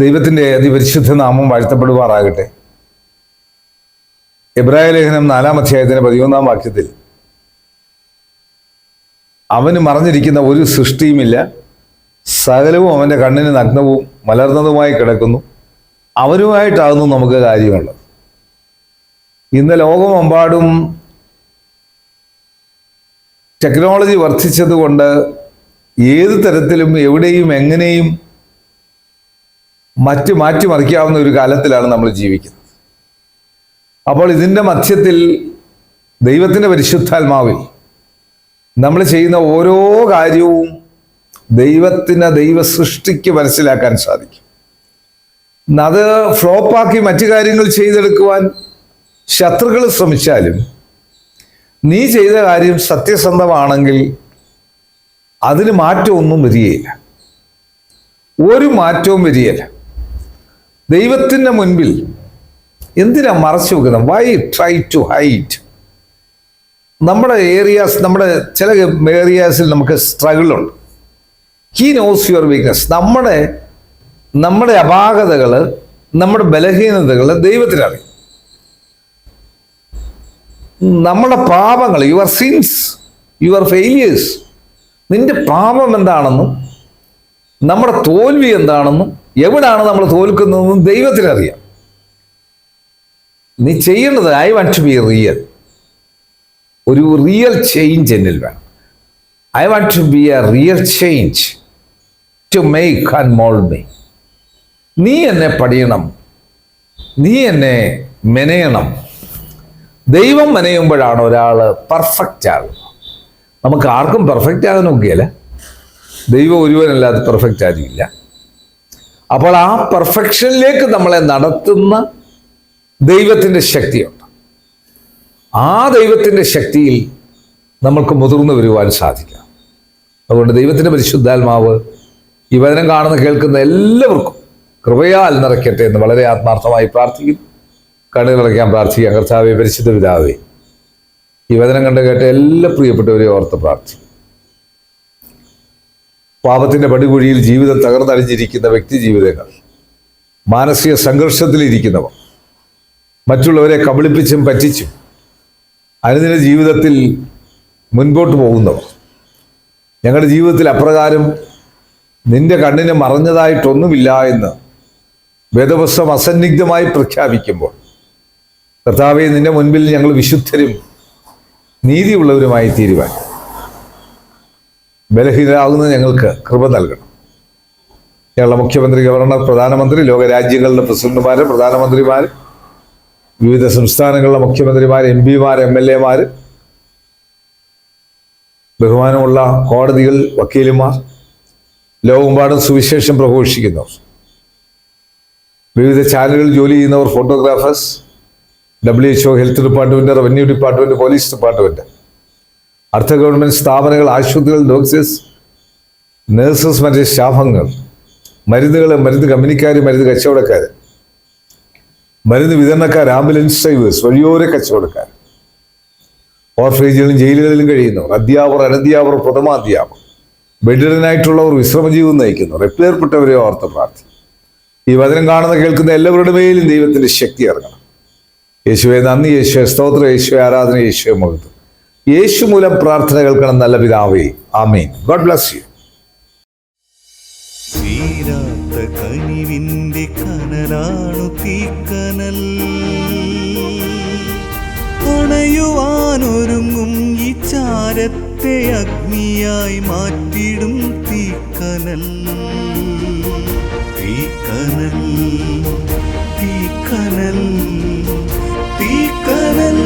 ദൈവത്തിന്റെ അതിപരിശുദ്ധ നാമം വാഴ്ത്തപ്പെടുമാറാകട്ടെ. എബ്രായ ലേഖനം നാലാം അധ്യായത്തിന്റെ പതിമൂന്നാം വാക്യത്തിൽ അവന് മറഞ്ഞിരിക്കുന്ന ഒരു സൃഷ്ടിയുമില്ല. സകലവും അവന്റെ കണ്ണിന് നഗ്നവും മലർന്നതുമായി കിടക്കുന്നു. അവനുമായിട്ടാകുന്നു നമുക്ക് കാര്യമുള്ളത്. ഇന്ന് ലോകമെമ്പാടും ടെക്നോളജി വർദ്ധിച്ചതുകൊണ്ട് ഏത് തരത്തിലും എവിടെയും എങ്ങനെയും മറ്റ് മാറ്റിമറിക്കാവുന്ന ഒരു കാലത്തിലാണ് നമ്മൾ ജീവിക്കുന്നത്. അപ്പോൾ ഇതിന്റെ മധ്യത്തിൽ ദൈവത്തിന്റെ പരിശുദ്ധാത്മാവിൽ നമ്മൾ ചെയ്യുന്ന ഓരോ കാര്യവും ദൈവത്തിന് ദൈവ സൃഷ്ടിക്ക് മനസ്സിലാക്കാൻ സാധിക്കും. അത് ഫ്ലോപ്പാക്കി മറ്റു കാര്യങ്ങൾ ചെയ്തെടുക്കുവാൻ ശത്രുക്കൾ ശ്രമിച്ചാലും നീ ചെയ്ത കാര്യം സത്യസന്ധമാണെങ്കിൽ അതിന് മാറ്റമൊന്നും വരികയില്ല. ഒരു മാറ്റവും വരികയില്ല. ദൈവത്തിന്റെ മുൻപിൽ എന്തിനാ മറച്ചു വെക്കുന്നത്? വൈ ട്രൈ ടു ഹൈറ്റ് നമ്മുടെ ഏരിയാസ് നമ്മുടെ ചില ഏരിയാസിൽ നമുക്ക് സ്ട്രഗിളുണ്ട് ഹീ നോസ് യുവർ വീക്ക്നെസ് നമ്മുടെ നമ്മുടെ അപാകതകൾ നമ്മുടെ ബലഹീനതകൾ ദൈവത്തിനറിയും നമ്മുടെ പാപങ്ങൾ യുവർ സിൻസ് യുവർ ഫെയിലിയേഴ്സ് നിന്റെ പാപം എന്താണെന്നും നമ്മുടെ തോൽവി എന്താണെന്നും എവിടാണ് നമ്മൾ തോൽക്കുന്നതെന്നും ദൈവത്തിനറിയാം. നീ ചെയ്യേണ്ടത് I want to be real ഒരു റിയൽ ചേഞ്ച് എന്നിൽ വേണം. I want to be a real change to make and mould me നീ എന്നെ പടിയണം നീ എന്നെ മെനയണം. ദൈവം മെനയുമ്പോഴാണ് ഒരാൾ പെർഫെക്റ്റ് ആകുന്നത്. നമുക്ക് ആർക്കും പെർഫെക്റ്റ് ആകാൻ നോക്കിയല്ല ദൈവം ഒരുവനല്ലാതെ പെർഫെക്റ്റ് ആരുമില്ല. അപ്പോൾ ആ പെർഫെക്ഷനിലേക്ക് നമ്മളെ നടത്തുന്ന ദൈവത്തിന്റെ ശക്തിയുണ്ട്. ആ ദൈവത്തിന്റെ ശക്തിയിൽ നമ്മൾക്ക് മുതിർന്നു വരുവാൻ സാധിക്കാം അതുകൊണ്ട് ദൈവത്തിന്റെ പരിശുദ്ധാത്മാവ് ഈ വചനം കാണുന്ന കേൾക്കുന്ന എല്ലാവർക്കും കൃപയാൽ നിറയ്ക്കട്ടെ എന്ന് വളരെ ആത്മാർത്ഥമായി പ്രാർത്ഥിക്കുന്നു. കണ്ണു നിറയ്ക്കാൻ പ്രാർത്ഥിക്കാം. കർത്താവെ പരിശുദ്ധ പിതാവേ ഈ വചനം കണ്ട് കേട്ട എല്ലാ പ്രിയപ്പെട്ടവരെയും ഓർത്ത് പ്രാർത്ഥിക്കും പാപത്തിന്റെ പടികുഴിയിൽ ജീവിതം തകർന്നടിഞ്ഞിരിക്കുന്ന വ്യക്തി ജീവിതങ്ങൾ മാനസിക സംഘർഷത്തിലിരിക്കുന്നവർ. മറ്റുള്ളവരെ കബളിപ്പിച്ചും പറ്റിച്ചും അനുദിന ജീവിതത്തിൽ മുൻപോട്ട് പോകുന്നവർ. ഞങ്ങളുടെ ജീവിതത്തിൽ അപ്രകാരം നിന്റെ കണ്ണിന് മറഞ്ഞതായിട്ടൊന്നുമില്ല എന്ന് വേദപുസ്തം അസന്നിഗ്ധമായി പ്രഖ്യാപിക്കുമ്പോൾ കർത്താവെ നിന്റെ മുൻപിൽ ഞങ്ങൾ വിശുദ്ധരും നീതിയുള്ളവരുമായി തീരുവാൻ ബലഹീനരാകുന്ന ഞങ്ങൾക്ക് കൃപ നൽകണം. കേരള മുഖ്യമന്ത്രി ഗവർണർ പ്രധാനമന്ത്രി ലോകരാജ്യങ്ങളുടെ പ്രസിഡന്റുമാർ പ്രധാനമന്ത്രിമാർ വിവിധ സംസ്ഥാനങ്ങളിലെ മുഖ്യമന്ത്രിമാർ എം പിമാർ എം എൽ എമാർ ബഹുമാനമുള്ള കോടതികൾ വക്കീലുമാർ ലോകമെമ്പാടും സുവിശേഷം പ്രഘോഷിക്കുന്നവർ വിവിധ ചാനലുകളിൽ ജോലി ചെയ്യുന്നവർ photographers WHO health department revenue department police department അർദ്ധ ഗവൺമെന്റ് സ്ഥാപനങ്ങൾ ആശുപത്രികൾ ഡോക്ടേഴ്സ് നഴ്സസ് മറ്റ് സ്റ്റാഫംഗങ്ങൾ മരുന്നുകൾ മരുന്ന് കമ്പനിക്കാർ മരുന്ന് കച്ചവടക്കാർ മരുന്ന് വിതരണക്കാർ ആംബുലൻസ് ഡ്രൈവേഴ്സ് വഴിയോര കച്ചവടക്കാർ ഓർഫേജുകളിലും ജയിലുകളിലും കഴിയുന്നവർ അധ്യാപകർ അനധ്യാപകർ പ്രഥമാധ്യാപകർ ബെഡിഡനായിട്ടുള്ളവർ വിശ്രമജീവൻ നയിക്കുന്നവർ എപ്പേർപ്പെട്ടവരെ ഓർത്ത് പ്രാർത്ഥി ഈ വചനം കാണുന്ന കേൾക്കുന്ന എല്ലാവരുടെ മേലും ദൈവത്തിന്റെ ശക്തി ഇറങ്ങണം. യേശുവെ നന്ദി യേശുവെ സ്തോത്ര യേശുവെ ആരാധന യേശുവെ മുഖത്ത് യേശു മൂലം പ്രാർത്ഥന കേൾക്കണം നല്ല പിതാവേ. ആമീൻ. ഗോഡ് ബ്ലസ് യു തീരാത്ത തീക്കനൽ. ഈ ചാരത്തെ അഗ്നിയായി മാറ്റിടും തീക്കനൽ. തീക്കനൽ തീക്കനൽ തീക്കനൽ.